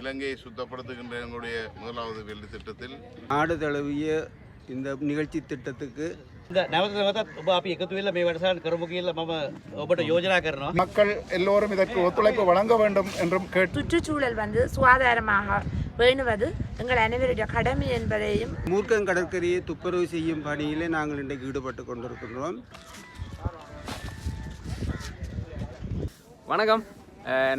இலங்கையை சுத்தப்படுத்துகின்ற எங்களுடைய முதலாவது வெள்ளி திட்டத்தில் நாடு தழுவிய இந்த நிகழ்ச்சி திட்டத்துக்கு மக்கள் எல்லோரும் இதற்கு ஒத்துழைப்பு வழங்க வேண்டும் என்றும் கேட்டு சுற்றுச்சூழல் வந்து சுகாதாரமாக பேணுவது எங்கள் அனைவருடைய கடமை என்பதையும் மூர்க்கன் கடற்கரையை துப்புரவு செய்யும் பணியிலே நாங்கள் இன்றைக்கு ஈடுபட்டு கொண்டிருக்கின்றோம். வணக்கம்.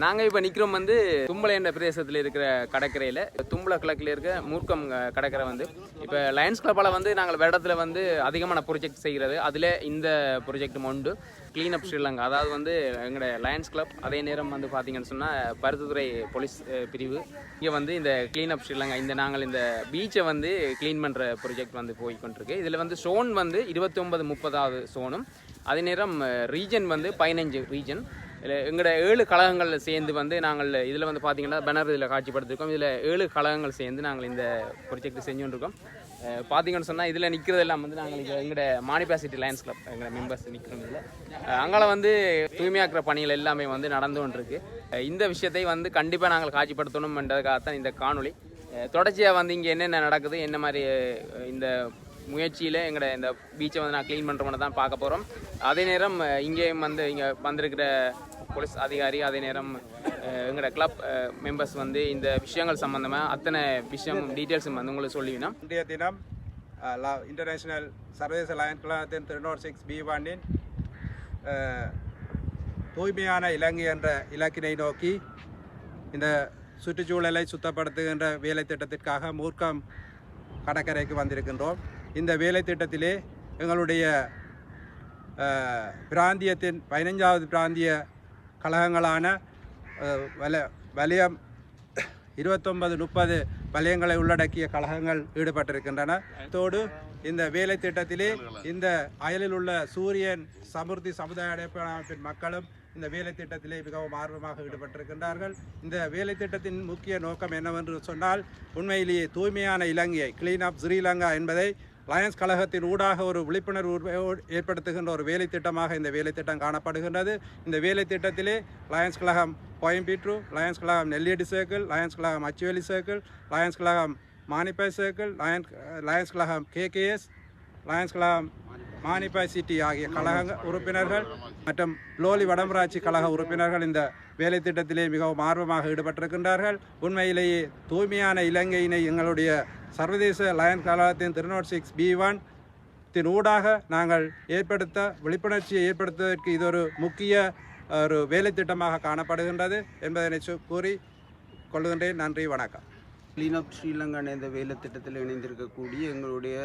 நாங்கள் இப்போ நிற்கிறோம் வந்து தும்பலை என்ற பிரதேசத்தில் இருக்கிற கடற்கரையில். தும்பல கிழக்கில் இருக்க மூர்க்கம் கடற்கரை வந்து. இப்போ லயன்ஸ் கிளப்பால் வந்து நாங்கள் இடத்துல வந்து அதிகமான ப்ரொஜெக்ட் செய்கிறது அதில் இந்த ப்ரொஜெக்ட் உண்டு. Clean up Sri Lanka. அதாவது வந்து எங்களோட லயன்ஸ் கிளப் அதே நேரம் வந்து பார்த்தீங்கன்னு சொன்னால் பருத்துத்துறை போலீஸ் பிரிவு. இங்கே வந்து இந்த க்ளீன் அப் ஸ்ரீலங்கா இந்த நாங்கள் இந்த பீச்சை வந்து க்ளீன் பண்ணுற ப்ரொஜெக்ட் வந்து போய் கொண்டிருக்கு. இதில் வந்து சோன் வந்து இருபத்தி ஒன்பது முப்பதாவது சோனும் அதே நேரம் ரீஜன் வந்து பதினஞ்சு ரீஜன் இதில் எங்களோட ஏழு கழகங்கள் சேர்ந்து வந்து நாங்கள் இதில் வந்து பார்த்தீங்கன்னா பேனர் இதில் காட்சிப்படுத்திருக்கோம். இதில் ஏழு கழகங்கள் சேர்ந்து நாங்கள் இந்த ப்ரொஜெக்ட் செஞ்சுருக்கோம் பார்த்தீங்கன்னு சொன்னால் இதில் நிற்கிறதெல்லாம் வந்து நாங்கள் இப்போ எங்களோட மானிபாசிட்டி லயன்ஸ் கிளப் எங்களோட மெம்பர்ஸ் நிற்கிறோம் இதில். அங்கே வந்து தூய்மையாக்குற பணிகள் எல்லாமே வந்து நடந்து கொண்டிருக்கு. இந்த விஷயத்தை வந்து கண்டிப்பாக நாங்கள் காட்சிப்படுத்தணும் என்றதுக்காகத்தான் இந்த காணொளி. தொடர்ச்சியாக வந்து இங்கே என்னென்ன நடக்குது என்ன மாதிரி இந்த முயற்சியில் எங்களோட இந்த பீச்சை வந்து நான் க்ளீன் பண்ணுறோம்னு தான் பார்க்க போகிறோம் அதே நேரம் இங்கேயும் வந்து இங்கே வந்திருக்கிற போலீஸ் அதிகாரி அதே நேரம் எங்களோட கிளப் மெம்பர்ஸ் வந்து இந்த விஷயங்கள் சம்மந்தமாக அத்தனை விஷயம் டீட்டெயில்ஸும் வந்து உங்களுக்கு சொல்லிவினோம் இன்றைய தினம் அஹ், லா- சர்வதேச லயன் கழகத்தின் திருநூறு சிக்ஸ் பி ஒன்னின் தூய்மையான இலங்கை என்ற இலக்கினை நோக்கி இந்த சுற்றுச்சூழலை சுத்தப்படுத்துகின்ற வேலை திட்டத்திற்காக மூர்க்கம் கடற்கரைக்கு வந்திருக்கின்றோம். இந்த வேலை திட்டத்திலே எங்களுடைய பிராந்தியத்தின் பதினைஞ்சாவது பிராந்திய கழகங்களான வல வலயம் இருபத்தொன்பது முப்பது வலயங்களை உள்ளடக்கிய கழகங்கள் ஈடுபட்டிருக்கின்றன. அத்தோடு இந்த வேலை திட்டத்திலே இந்த அயலில் உள்ள சூரியன் சமுர்த்தி சமுதாய அமைப்பின் மக்களும் இந்த வேலை திட்டத்திலே மிகவும் ஆர்வமாக ஈடுபட்டிருக்கின்றார்கள். இந்த வேலை திட்டத்தின் முக்கிய நோக்கம் என்னவென்று சொன்னால் உண்மையிலேயே தூய்மையான இலங்கையை கிளீன் அப் ஸ்ரீலங்கா என்பதை லயன்ஸ் கழகத்தின் ஊடாக ஒரு விழிப்புணர்வு ஏற்படுத்துகின்ற ஒரு வேலை திட்டமாக இந்த வேலை திட்டம் காணப்படுகின்றது. இந்த வேலை திட்டத்திலே லயன்ஸ் கழகம் கோயம்பீட்ரு லயன்ஸ் கழகம் நெல்லியடி சர்க்கிள் லயன்ஸ் கழகம் அச்சுவேலி சர்க்கிள் லயன்ஸ் கழகம் மானிப்பாய் சர்க்கிள் லயன் லயன்ஸ் கழகம் கேகேஎஸ் லயன்ஸ் கழகம் மானிப்பாய் சிட்டி ஆகிய கழக உறுப்பினர்கள் மற்றும் லோலி வடமராட்சி கழக உறுப்பினர்கள் இந்த வேலை திட்டத்திலே மிகவும் ஆர்வமாக ஈடுபட்டிருக்கின்றார்கள். உண்மையிலேயே தூய்மையான இலங்கையினை எங்களுடைய சர்வதேச லயன் கழகத்தின் three naught six B one தின் ஊடாக நாங்கள் ஏற்படுத்த விழிப்புணர்ச்சியை ஏற்படுத்துவதற்கு இது ஒரு முக்கிய ஒரு வேலை திட்டமாக காணப்படுகின்றது என்பதனை கூறி கொள்கின்றேன். நன்றி வணக்கம். கிளீன் அப் ஸ்ரீலங்கா இந்த வேலை திட்டத்தில் இணைந்திருக்கக்கூடிய எங்களுடைய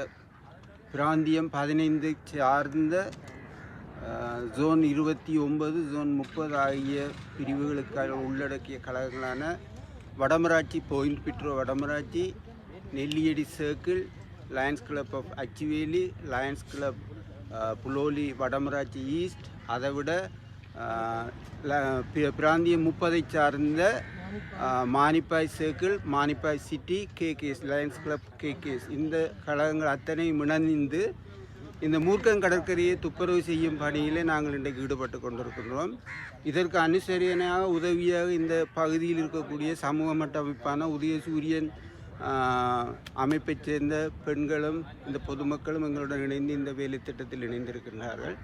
பிராந்தியம் பதினைந்து சார்ந்த ஜோன் இருபத்தி ஒன்பது ஜோன் முப்பது ஆகிய பிரிவுகளுக்காக உள்ளடக்கிய கழகங்களான Vadamarachchi Point Pedro Vadamarachchi Nelliyadi circle Lions club of Achchuveli Lions club Puloly Vadamarachchi east. அதை விட ல- பிராந்தியம் முப்பதை சார்ந்த Manipay circle Manipay city KKS Lions club KKS இந்த கழகங்கள் அத்தனையும் இணைந்து இந்த மூர்க்கன் கடற்கரையை துப்புரவு செய்யும் பணியிலே நாங்கள் இன்றைக்கு ஈடுபட்டு கொண்டிருக்கின்றோம். இதற்கு அனுசரணையாக உதவியாக இந்த பகுதியில் இருக்கக்கூடிய சமூக மட்ட அமைப்பான உதயசூரியன் அமைப்பைச் சேர்ந்த பெண்களும் இந்த பொதுமக்களும் எங்களுடன் இணைந்து இந்த வேலை திட்டத்தில் இணைந்திருக்கின்றார்கள்.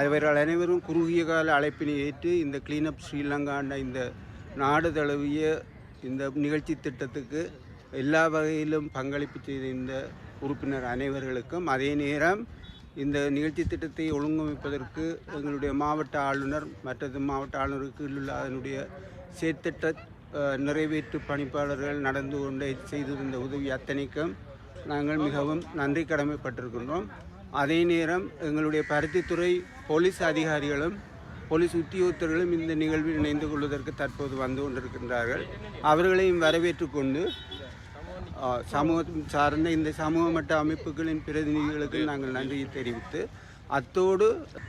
அவர்கள் அனைவரும் குறுகிய கால அழைப்பினை ஏற்று இந்த கிளீனப் ஸ்ரீலங்காண்ட இந்த நாடு தழுவிய இந்த நிகழ்ச்சி திட்டத்துக்கு எல்லா வகையிலும் பங்களிப்பு செய்த இந்த உறுப்பினர் அனைவர்களுக்கும் அதே நேரம் இந்த நிகழ்ச்சி திட்டத்தை ஒழுங்கமைப்பதற்கு எங்களுடைய மாவட்ட ஆளுநர் மற்றது மாவட்ட ஆளுநருக்கு உள்ள அதனுடைய செயற்திட்ட நிறைவேற்று பணிப்பாளர்கள் நடந்து கொண்டு செய்திருந்த உதவி அத்தனைக்கும் நாங்கள் மிகவும் நன்றி கடமைப்பட்டிருக்கின்றோம். அதே நேரம் எங்களுடைய பருத்தித்துறை போலீஸ் அதிகாரிகளும் போலீஸ் உத்தியோகத்தர்களும் இந்த நிகழ்வில் இணைந்து கொள்வதற்கு தற்போது வந்து கொண்டிருக்கின்றார்கள். அவர்களையும் வரவேற்று கொண்டு சமூகம் சார்ந்த இந்த சமூக மட்ட அமைப்புகளின் பிரதிநிதிகளுக்கு நாங்கள் நன்றியை தெரிவித்து அத்தோடு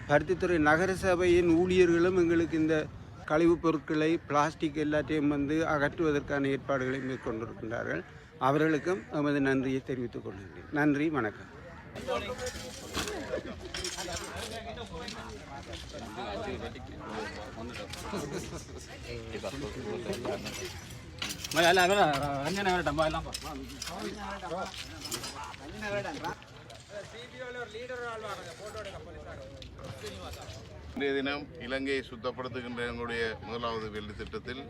பருத்தித்துறை நகர சபையின் ஊழியர்களும் எங்களுக்கு இந்த கழிவுப் பொருட்களை பிளாஸ்டிக் எல்லாத்தையும் வந்து அகற்றுவதற்கான ஏற்பாடுகளை மேற்கொண்டிருக்கின்றார்கள். அவர்களுக்கும் எமது நன்றியை தெரிவித்துக் கொள்கின்றேன். நன்றி வணக்கம். അല്ല അവരാ അങ്ങനെ അവരുടെ അമ്മ എല്ലാം അങ്ങനെ അവരുടെ ലീഡർ ഒരാൾ പറഞ്ഞു ഫോട്ടോ എടുക്കാം പോലീസുകാർ ശ്രീനിവാസ இன்றைய தினம் இலங்கையை சுத்தப்படுத்துகின்ற எங்களுடைய முதலாவது வெள்ளி திட்டத்தில்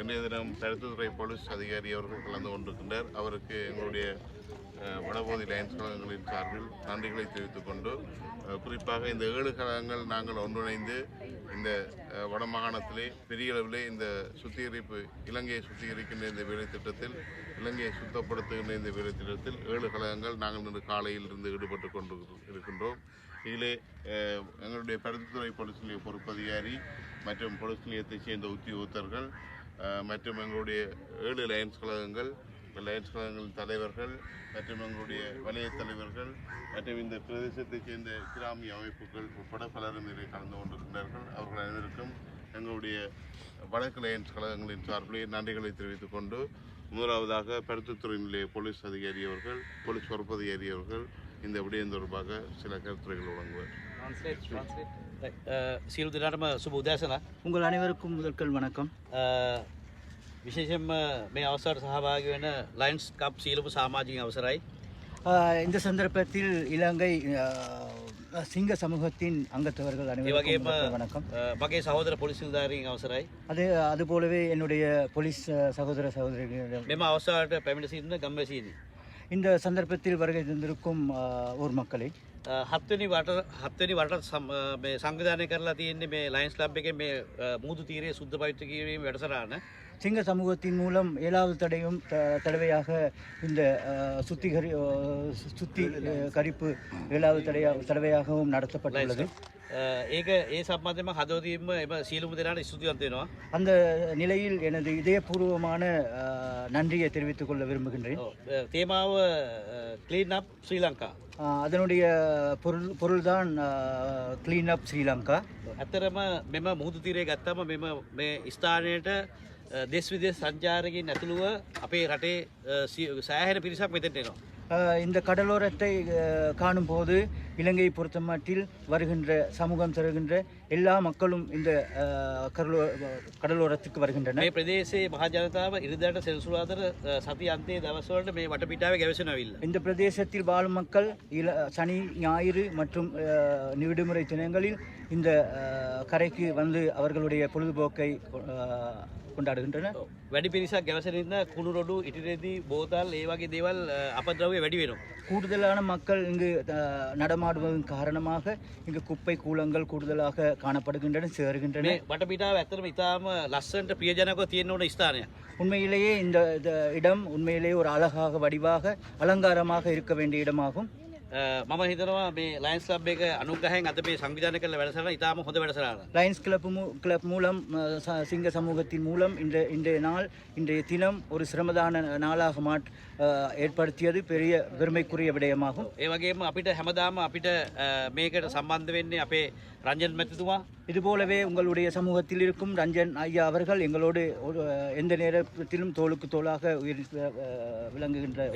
இன்றைய தினம் தடுத்துத்துறை போலீஸ் அதிகாரி அவர்கள் கலந்து கொண்டிருக்கின்றார். அவருக்கு எங்களுடைய வடபோதி வடபகுதி லயன்ஸ் கழகங்களின் சார்பில் நன்றிகளை தெரிவித்துக் கொண்டு குறிப்பாக இந்த ஏழு கழகங்கள் நாங்கள் ஒன்றிணைந்து இந்த வடமாகாணத்திலே பெரிய அளவிலே இந்த சுத்திகரிப்பு இலங்கையை சுத்திகரிக்கின்ற இந்த வேலை திட்டத்தில் இலங்கையை சுத்தப்படுத்துகின்ற இந்த வேலை திட்டத்தில் ஏழு கழகங்கள் நாங்கள் இன்று காலையில் இருந்து ஈடுபட்டு கொண்டு இருக்கின்றோம். இதிலே எங்களுடைய பருத்தித்துறை பொலிஸ் நிலைய பொறுப்பதிகாரி மற்றும் பொலிஸ் நிலையத்தைச் சேர்ந்த உத்தியோகத்தர்கள் மற்றும் எங்களுடைய ஏழு லயன்ஸ் கழகங்கள் லயன்ஸ் கழகங்களின் தலைவர்கள் மற்றும் எங்களுடைய வலய தலைவர்கள் மற்றும் இந்த பிரதேசத்தைச் சேர்ந்த கிராமிய அமைப்புகள் உட்பட பலரும் இதில் கலந்து கொண்டிருக்கிறார்கள் அவர்கள் அனைவருக்கும் எங்களுடைய வடக்கு லயன்ஸ் கழகங்களின் சார்பிலே நன்றிகளை தெரிவித்துக் கொண்டு முதலாவதாக பருத்தித்துறை நிலைய போலீஸ் அதிகாரி அவர்கள் போலீஸ் பொறுப்பதிகாரி அவர்கள் இந்த விடயம் தொடர்பாக சில கருத்துரைகள் வழங்குவார் සියලු දෙනාටම සුබ උදෑසන உங்கள் அனைவருக்கும் முதற்கல் வணக்கம் විශේෂෙන්ම මේ අවසාට සහභාග වෙන ලයින්ස් කප් සීලපු සාමාජික අවසරයි ஆஹ் இந்த சந்தர்ப்பத்தில் இலங்கை ஆஹ், சிங்க சமூகத்தின் அங்கத்தவர்கள் ඒ அனைவருக்கும் වගේම முதற்கல் வணக்கம் අ, මගේ සහෝදර පොලිසිල්ධාරීන් අවසරයි அதே அதுபோலவே என்னுடைய போலீஸ் ஆஹ், சகோதர சகோதரிகளிடம் මෙම අවසාට පැමිණ සින්න ගම්වැසීදී. இந்த சந்தர்ப்பத்தில் வருகை தந்திருக்கும் ஆஹ், ஊர் மக்களை හත්වනි වට හත්වනි වට සම්- අ, මේ සංවිධානය කරලා තියෙන්නේ මේ ලයින්ස් ලබ් එක මේ අ, මුහුදු තීරයේ සුද්ධ පවිත්‍ර කිරීම වැඩසටහන சிங்க சமூகத்தின் மூலம் ஏழாவது தடையும் த- தடவையாக இந்த ஆஹ், சுத்திகரி ஆஹ், சுத்தி ஆஹ், கரிப்பு ஏழாவது தடையா தடவையாகவும் நடத்தப்பட்டுள்ளது අ, ඒක ඒ සම්බන්ධම හදවතින්ම එම සීලුම දෙනාට ස්තුතිවන්ත වෙනවා அந்த நிலையில் எனது இதயபூர்வமான ஆஹ், நன்றியை தெரிவித்துக் கொள்ள விரும்புகின்றேன் ඔව්. අ, තේමාව ක්ලීන් අප් ශ්‍රී ලංකා ஆஹ் அதனுடைய பொருள் பொருள்தான் க்ளீன் அப் ஸ்ரீலங்கா ඇතරම මෙම මුහුදු තීරය ගත්තම මෙම මේ ස්ථානයට දෙස් විදෙස් සංචාරකින් ඇතුළුව අපේ රටේ අ, සිය- සෑහෙන පිරිසක් මෙතෙන්ට එනවා. ஆஹ் இந்த கடலோரத்தை ஆஹ் காணும்போது இலங்கையை பொறுத்தமட்டில் வருகின்ற சமூகம் தருகின்ற எல்லா மக்களும் இந்த ஆஹ் கடலோ கடலோரத்துக்கு வருகின்றனர் මේ ප්‍රදේශයේ මහජනතාව ඉරිදාට සෙල්සුවාදර සති අන්තේ දවස්වලට මේ වටපිටාව ගැවසෙනවිල්ල. இந்த பிரதேசத்தில் வாழும் மக்கள் இல சனி ஞாயிறு மற்றும் ஆஹ், விடுமுறை தினங்களில் இந்த ஆஹ், கரைக்கு வந்து அவர்களுடைய பொழுதுபோக்கை ஆஹ், கொண்டாடுகின்றனர் වැඩි පිරිසක් ගැවසෙනන්න කුණුරොඩු ඉටිරෙදී බෝතල් ඒ වගේ දේවල් අපද්‍රවය වැඩි වෙනවා. கூடுதலான மக்கள் இங்கு ஆஹ், நடமாடுவதன் காரணமாக இங்கு குப்பை கூலங்கள் கூடுதலாக காணப்படுகின்றன சேருகின்றன මේ වටපිටාව ඇතරම ඉතාම ලස්සන්ට ප්‍රියජනක තියෙන්න්න ඕන ස්ථානය. உண்மையிலேயே இந்த இந்த இடம் உண்மையிலேயே ஒரு அழகாக வடிவாக அலங்காரமாக இருக்க வேண்டிய இடமாகும் අ, මම හිතනවා මේ ලයින්ස් ලබ් එක අනුග්‍රහයෙන් අද මේ සංවිධානය කළ වැඩසටහන ඉතාම හොඳ වැඩසටහන. லயன்ஸ் கிளப் மூ கிளப் மூலம் அஹ், ச- சிங்க சமூகத்தின் மூலம் இந்த இன்றைய நாள் இன்றைய தினம் ஒரு சிரமதான நாளாக மாட் அஹ், ஏற்படுத்தியது பெரிய பெருமைக்குரிய விடயமாகும் ඒ වගේම අපිට හැමදාම අපිට අ, මේකට සම්බන්ධ වෙන්නේ අපේ ரஞ்சன் மெத்துவா இது போலவே உங்களுடைய சமூகத்தில் இருக்கும் ரஞ்சன் ஐயா அவர்கள் எங்களோடு ஒரு எந்த நேரத்திலும் தோளுக்கு தோளாக உயிர் விளங்குகின்ற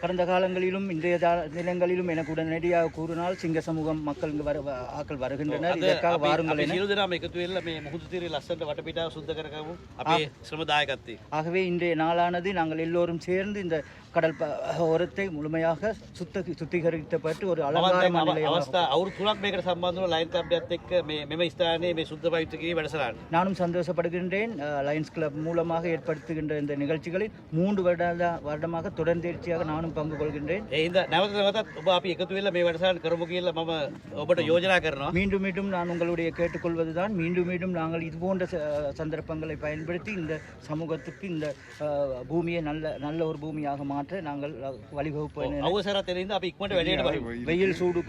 கடந்த காலங்களிலும் இன்றைய நிலங்களிலும் எனக்கு உடனடியாக கூறினால் சிங்க சமூகம் மக்கள் இங்கு வர ஆக்கள் வருகின்றனர். இதற்காக வாருங்கள் ஆகவே இன்றைய நாளானது நாங்கள் எல்லோரும் சேர்ந்து இந்த கடல் ஓரத்தை முழுமையாக சுத்த சுத்திகரிக்கப்பட்டு ஒரு அலங்காரமான அவர் துலாக் மேகர் சம்பந்தம் லயன்ஸ் அபியாத்திற்கு மெமைஸ்தானே மே சுத்த வாய்ப்புக்கு வெடசலான் நானும் சந்தோஷப்படுகின்றேன். லயன்ஸ் கிளப் மூலமாக ஏற்படுத்துகின்ற இந்த நிகழ்ச்சிகளை மூன்று வருட வருடமாக தொடர்ந்தேர்ச்சியாக நானும் பங்கு கொள்கின்றேன். இந்த நவத நவத உபாபி எக்கத்துவில் மே மீண்டும் மீண்டும் நான் உங்களுடைய கேட்டுக்கொள்வதுதான். மீண்டும் மீண்டும் நாங்கள் இதுபோன்ற சந்தர்ப்பங்களை பயன்படுத்தி இந்த சமூகத்துக்கு இந்த பூமியை நல்ல நல்ல ஒரு பூமியாக மாற்ற மாற்ற நாங்கள் வழிவகுப்பு அவசர தெரிந்து அப்போ இக்மட்டு வெளியிட வெயில் சூடு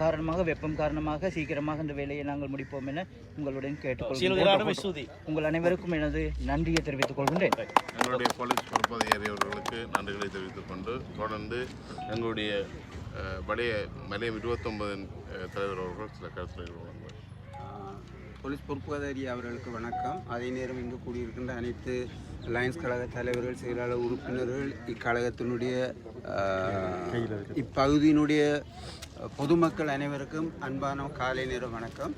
காரணமாக வெப்பம் காரணமாக சீக்கிரமாக இந்த வேலையை நாங்கள் முடிப்போம் என உங்களுடன் கேட்டுக்கொள்கிறேன் உங்கள் அனைவருக்கும் எனது நன்றியை தெரிவித்துக் கொள்கின்றேன். எங்களுடைய போலீஸ் பொறுப்பதிகாரியவர்களுக்கு நன்றிகளை தெரிவித்துக் கொண்டு தொடர்ந்து எங்களுடைய பழைய மலையம் இருபத்தொன்பதின் தலைவர் அவர்கள் சில கருத்துரைகள் வழங்குவார் போலீஸ் பொறுப்புதாரி அவர்களுக்கு வணக்கம். அதே நேரம் இங்கு கூடியிருக்கின்ற அனைத்து லயன்ஸ் கழக தலைவர்கள் செயலாளர் உறுப்பினர்கள் இக்கழகத்தினுடைய இப்பகுதியினுடைய பொதுமக்கள் அனைவருக்கும் அன்பான காலை நேர வணக்கம்.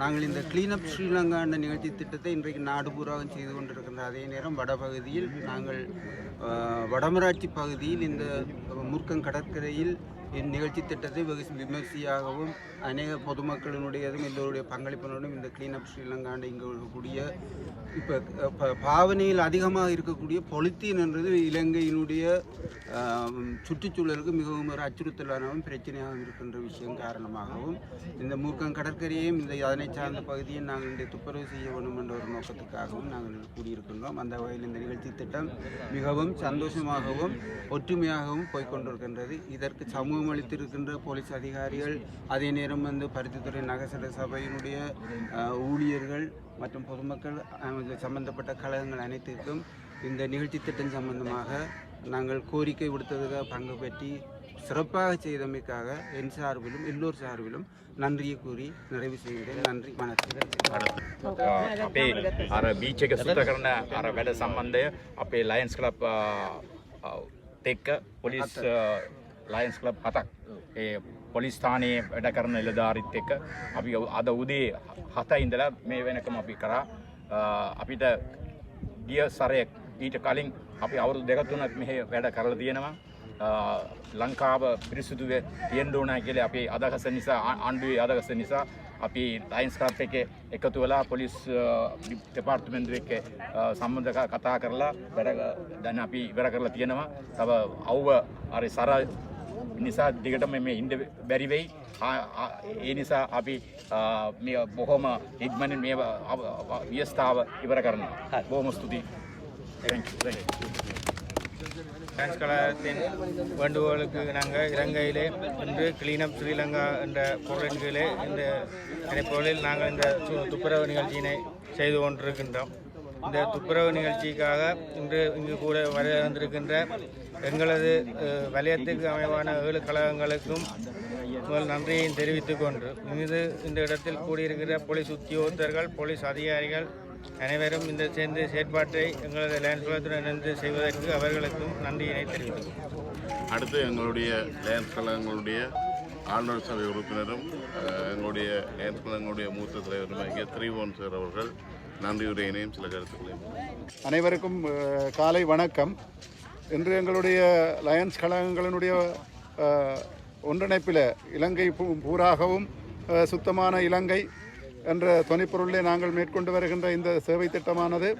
நாங்கள் இந்த கிளீனப் ஸ்ரீலங்கா என்ற நிகழ்ச்சி திட்டத்தை இன்றைக்கு நாடு செய்து கொண்டிருக்கின்ற அதே நேரம் வடபகுதியில் நாங்கள் வடமராட்சி பகுதியில் இந்த முர்க்கங் கடற்கரையில் இந்நிகழ்ச்சி திட்டத்தை வெகு விமர்சையாகவும் அநேக பொதுமக்களினுடையதும் எல்லோருடைய பங்களிப்பினரும் இந்த கிளீனப் ஸ்ரீலங்காண்ட இங்கே இருக்கக்கூடிய இப்போ பாவனையில் அதிகமாக இருக்கக்கூடிய பொலித்தீன் என்றது இலங்கையினுடைய சுற்றுச்சூழலுக்கு மிகவும் ஒரு அச்சுறுத்தலானவும் பிரச்சனையாகவும் இருக்கின்ற விஷயம் காரணமாகவும் இந்த மூர்க்கம் கடற்கரையையும் இந்த அதனை சார்ந்த பகுதியை நாங்கள் இன்றைய துப்புரவு செய்ய வேண்டும் என்ற ஒரு நோக்கத்துக்காகவும் நாங்கள் கூடியிருக்கின்றோம். அந்த வகையில் இந்த நிகழ்ச்சி திட்டம் மிகவும் சந்தோஷமாகவும் ஒற்றுமையாகவும் போய்கொண்டிருக்கின்றது இதற்கு சமூகம் அளித்திருக்கின்ற போலீஸ் அதிகாரிகள் அதே நேரம் வந்து பருத்தித்துறை நகசர சபையினுடைய அஹ், ஊழியர்கள் மற்றும் பொதுமக்கள் அஹ், இது சம்பந்தப்பட்ட கழகங்கள் அனைத்திற்கும் இந்த நிகழ்ச்சி திட்டம் சம்பந்தமாக நாங்கள் கோரிக்கை விடுத்ததுக்காக பங்கு பெற்றி சிறப்பாக செய்தமைக்காக என் சார்பிலும் எல்லோர் சார்பிலும் நன்றியை கூறி நிறைவு செய்கிறேன் நன்றி வணக்கம் අපේ අර බීච් එක සුත කරන අර වැඩ සම්බන්ධය අපේ ලයන්ස් කලප් තෙක්ක පොලිස් ලයන්ස් කලබ් හතක් ඒ පොලිස්ථානයේ වැඩ කරන එලධාරිත් එක්ක අපි අද උදේ හත ඉඳලා මේ වෙනකම අපි කරා. අ, අපිට ගිය සරයක් ඊට කලින් අපි අවුරු දෙකතුනත් මෙහ වැඩ කරලා තියෙනවා. අ, ලංකාව පිරිසුදුව තියෙන්ඩෝනා කියල අපේ අදහස නිසා ආ- ආණ්ඩුවේ අදහස නිසා අපි ලයින්ස් කරප් එක එකතු වෙලා පොලිස් දෙපාර්තමෙන්තු එක්ක අ, සම්බන්ධ ක- කතා කරලා වැඩ දැන අපි ඉවර කරලා තියෙනවා. තව අව්ව අර සර නිසා දිගටම මේ ඉන්ඩ බැරිවෙයි ආ- ආ- ඒ නිසා අපි අ, මේ බොහොම ඉක්මනින් මේ වියස්ථාව ඉවර කරනවා බොහොම ස්තුතියි Thank you. Thank you. Dance கலாச்சாரத்தின் வேண்டுகோளுக்கு நாங்கள் இலங்கையிலே இன்று கிளீனப் ஸ்ரீலங்கா என்ற பொருளின் கீழே இந்த நினைப்பொருளில் நாங்கள் இந்த சு- துப்புரவு நிகழ்ச்சியினை செய்து கொண்டிருக்கின்றோம் இந்த துப்புரவு நிகழ்ச்சிக்காக இன்று இங்கு கூட வர வந்திருக்கின்ற எங்களது வலயத்துக்கு அமைவான ஏழு கழகங்களுக்கும் உங்கள் நன்றியை தெரிவித்துக் கொண்டு இது இந்த இடத்தில் கூடியிருக்கிற போலீஸ் உத்தியோகத்தர்கள் போலீஸ் அதிகாரிகள் அனைவரும் இந்த சேர்ந்து செயற்பாட்டை எங்களது லேண்ட் கழகத்துடன் இணைந்து செய்வதற்கு அவர்களுக்கும் நன்றியினை தெரிவித்துக் அடுத்து எங்களுடைய லேன்ஸ் கழகங்களுடைய ஆளுநர் சபை உறுப்பினரும் எங்களுடைய லேண்ட் கழகங்களுடைய மூத்த தலைவருமாகிய திரிவோன் சார் அவர்கள் நன்றியுரையினையும் சில கருத்துக்களையும் அனைவருக்கும் காலை வணக்கம். இன்று எங்களுடைய லயன்ஸ் கழகங்களினுடைய ஒன்றிணைப்பில் இலங்கை பூ- பூராகவும் சுத்தமான இலங்கை என்ற துணைப்பொருளிலே நாங்கள் மேற்கொண்டு வருகின்ற இந்த சேவை திட்டமானது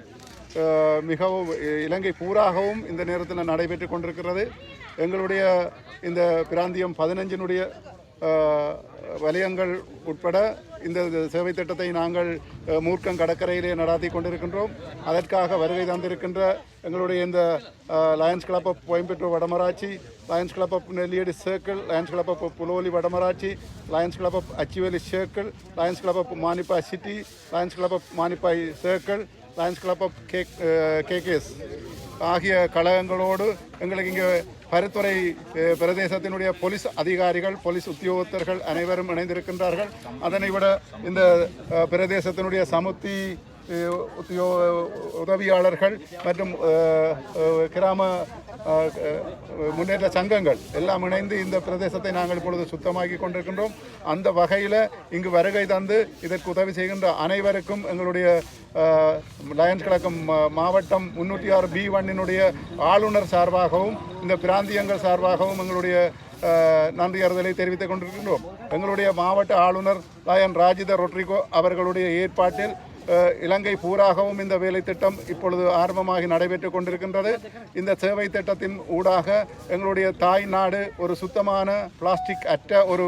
மிகவும் இலங்கை பூராகவும் இந்த நேரத்தில் நடைபெற்று கொண்டிருக்கிறது. எங்களுடைய இந்த பிராந்தியம் பதினஞ்சினுடைய வலயங்கள் உட்பட இந்த சேவை திட்டத்தை நாங்கள் மூர்க்கம் கடற்கரையிலே நடாத்தி கொண்டிருக்கின்றோம். அதற்காக வருகை தந்திருக்கின்ற எங்களுடைய இந்த lions club of Coimbatore Vadamarachchi lions club of Nelliady circle lions club of Puloly Vadamarachchi lions club of Achchuveli circle lions club of Manipay city lions club of Manipay circle lions club of K K K S ஆகிய கழகங்களோடு எங்களுக்கு இங்கே பருத்துறை பிரதேசத்தினுடைய police அதிகாரிகள் police உத்தியோகத்தர்கள் அனைவரும் இணைந்திருக்கின்றார்கள். அதனை விட இந்த பிரதேசத்தினுடைய சமுத்தி உத்தியோ உதவியாளர்கள் மற்றும் கிராம முன்னேற்ற சங்கங்கள் எல்லாம் இணைந்து இந்த பிரதேசத்தை நாங்கள் இப்பொழுது சுத்தமாக்கி கொண்டிருக்கின்றோம். அந்த வகையில் இங்கு வருகை தந்து இதற்கு உதவி செய்கின்ற அனைவருக்கும் எங்களுடைய லயன்ஸ் கழகம் மாவட்டம் முன்னூற்றி ஆறு பி ஒன்னினுடைய ஆளுநர் சார்பாகவும் இந்த பிராந்தியங்கள் சார்பாகவும் எங்களுடைய அஹ், நன்றி அறிதலை தெரிவித்துக் கொண்டிருக்கின்றோம். எங்களுடைய மாவட்ட ஆளுநர் லயன் ராஜித ரொட்ரிகோ அவர்களுடைய ஏற்பாட்டில் இலங்கை பூராகவும் இந்த வேலை திட்டம் இப்பொழுது ஆரம்பமாகி நடைபெற்றுக் கொண்டிருக்கின்றது. இந்த சேவை திட்டத்தின் ஊடாக எங்களுடைய தாய் நாடு ஒரு சுத்தமான பிளாஸ்டிக் அற்ற ஒரு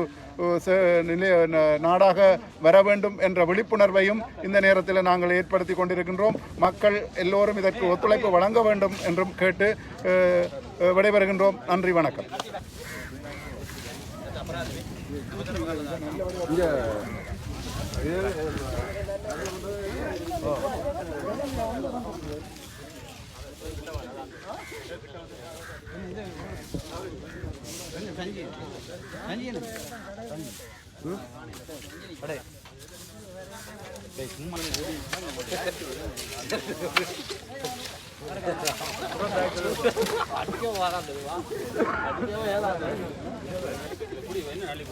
நாடாக வர வேண்டும் என்ற விழிப்புணர்வையும் இந்த நேரத்தில் நாங்கள் ஏற்படுத்தி கொண்டிருக்கின்றோம். மக்கள் எல்லோரும் இதற்கு ஒத்துழைப்பு வழங்க வேண்டும் என்றும் கேட்டு விடைபெறுகின்றோம். நன்றி வணக்கம். இங்கே அடிக்க வராது அடிக்கவே? ஏதாவது எப்படி? வேணும் நல்லி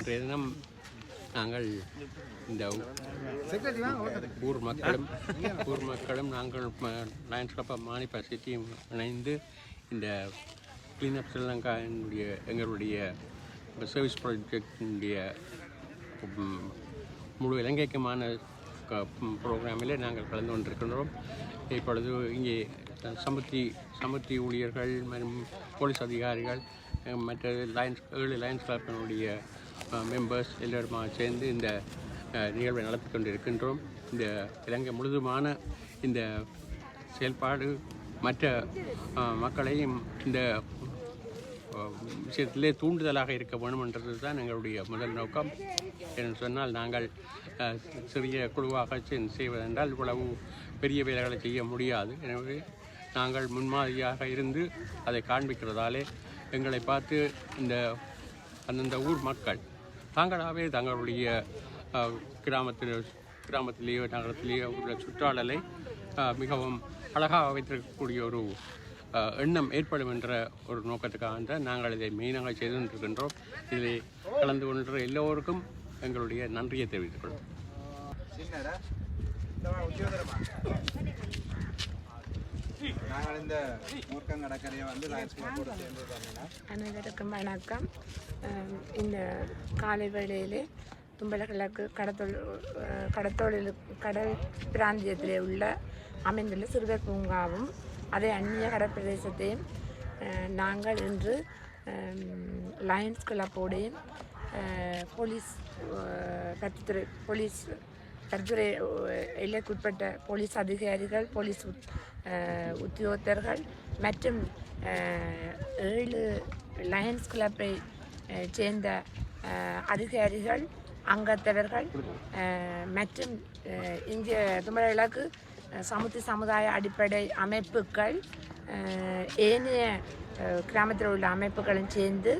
இன்றைய நாங்கள் இந்த ஊர் மக்களும் ஊர் மக்களும் நாங்கள் லயன்ஸ் கிளப் மானிப்பா சிட்டியும் இணைந்து இந்த கிளீனப் ஸ்ரீலங்காவினுடைய எங்களுடைய சர்வீஸ் ப்ராஜெக்டினுடைய முழு இலங்கைக்குமான க ப்ரோக்ராமிலே நாங்கள் கலந்து கொண்டிருக்கின்றோம். இப்பொழுது இங்கே சமுத்தி சமுத்தி ஊழியர்கள் மற்றும் போலீஸ் அதிகாரிகள் மற்ற லயன்ஸ் ஏழு லயன்ஸ் கிளப்பினுடைய மெம்பர்ஸ் எல்லோருமா சேர்ந்து இந்த நிகழ்வை நடத்தி கொண்டிருக்கின்றோம். இந்த இலங்கை முழுதுமான இந்த செயல்பாடு மற்ற மக்களையும் இந்த விஷயத்திலே தூண்டுதலாக இருக்க வேண்டும் என்றது தான் எங்களுடைய முதல் நோக்கம். என்று சொன்னால் நாங்கள் சிறிய குழுவாக செய்வதென்றால் இவ்வளவு பெரிய வேலைகளை செய்ய முடியாது. எனவே நாங்கள் முன்மாதிரியாக இருந்து அதை காண்பிக்கிறதாலே எங்களை பார்த்து இந்த அந்தந்த ஊர் மக்கள் தாங்களாகவே தங்களுடைய கிராமத்தில் கிராமத்திலேயோ நகரத்திலேயோ உள்ள சுற்றாடலை மிகவும் அழகாக வைத்திருக்கக்கூடிய ஒரு எண்ணம் ஏற்படும் என்ற ஒரு நோக்கத்துக்காக தான் நாங்கள் இதை மெயினாக செய்து கொண்டிருக்கின்றோம். இதில் கலந்து கொண்ட எல்லோருக்கும் எங்களுடைய நன்றியை தெரிவித்துக் உத்தியோகரமா நாங்கள் இந்த மூர்க்கம் கடற்கரையை வந்து அனைவருக்கும் வணக்கம். இந்த காலை வேளையிலே தும்பலக்கிழக்கு கடத்தொழில் கடத்தொழில் கடல் பிராந்தியத்திலே உள்ள அமைந்துள்ள சிறுவர் பூங்காவும் அதே அந்நிய கடற்பிரதேசத்தையும் நாங்கள் இன்று லயன்ஸ் கிளப்போடையும் போலீஸ் அஹ் போலீஸ் பரிந்துரை எல்லைக்குட்பட்ட போலீஸ் அதிகாரிகள் போலீஸ் உத்தியோகத்தர்கள் மற்றும் ஏழு லயன்ஸ் கிளப்பை சேர்ந்த அதிகாரிகள் அங்கத்தவர்கள் மற்றும் அஹ், இங்கே துமரவிளக்கு சமுத்தி சமுதாய அடிப்படை அமைப்புகள் ஏனைய கிராமத்தில் உள்ள அமைப்புகளும் சேர்ந்து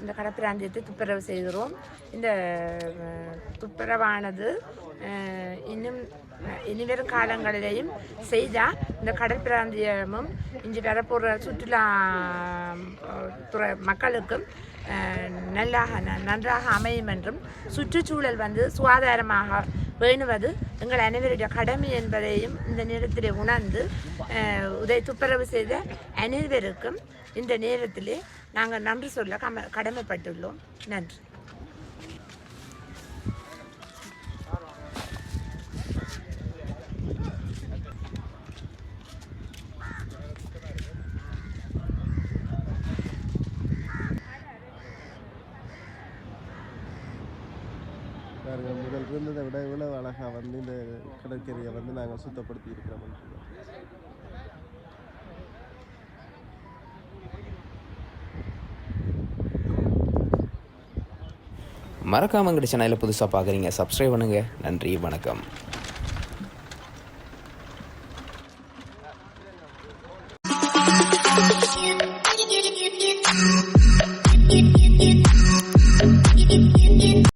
இந்த கடற்பிராந்தியத்தை துப்புரவு செய்கிறோம். இந்த துப்புரவானது இன்னும் இனிவரும் காலங்களிலேயும் செய்தால் இந்த கடல் பிராந்தியமும் இங்கு வரப்போகிற சுற்றுலா துறை மக்களுக்கும் நல்லாக நன்றாக அமையும் என்றும் சுற்றுச்சூழல் வந்து சுகாதாரமாக பேணுவது எங்கள் அனைவருடைய கடமை என்பதையும் இந்த நேரத்திலே உணர்ந்து உதவி துப்புரவு செய்த அனைவருக்கும் இந்த நேரத்திலே நாங்கள் நன்றி சொல்ல கம கடமைப்பட்டுள்ளோம். நன்றி. இருந்ததை விட இவ்வளவு அழகாக வந்து இந்த கடற்கரையை வந்து நாங்கள் சுத்தப்படுத்தி இருக்கிறோம் மறக்காம எங்கள் சேனலில் புதுசாக பார்க்குறீங்க சப்ஸ்கிரைப் பண்ணுங்கள் நன்றி வணக்கம்.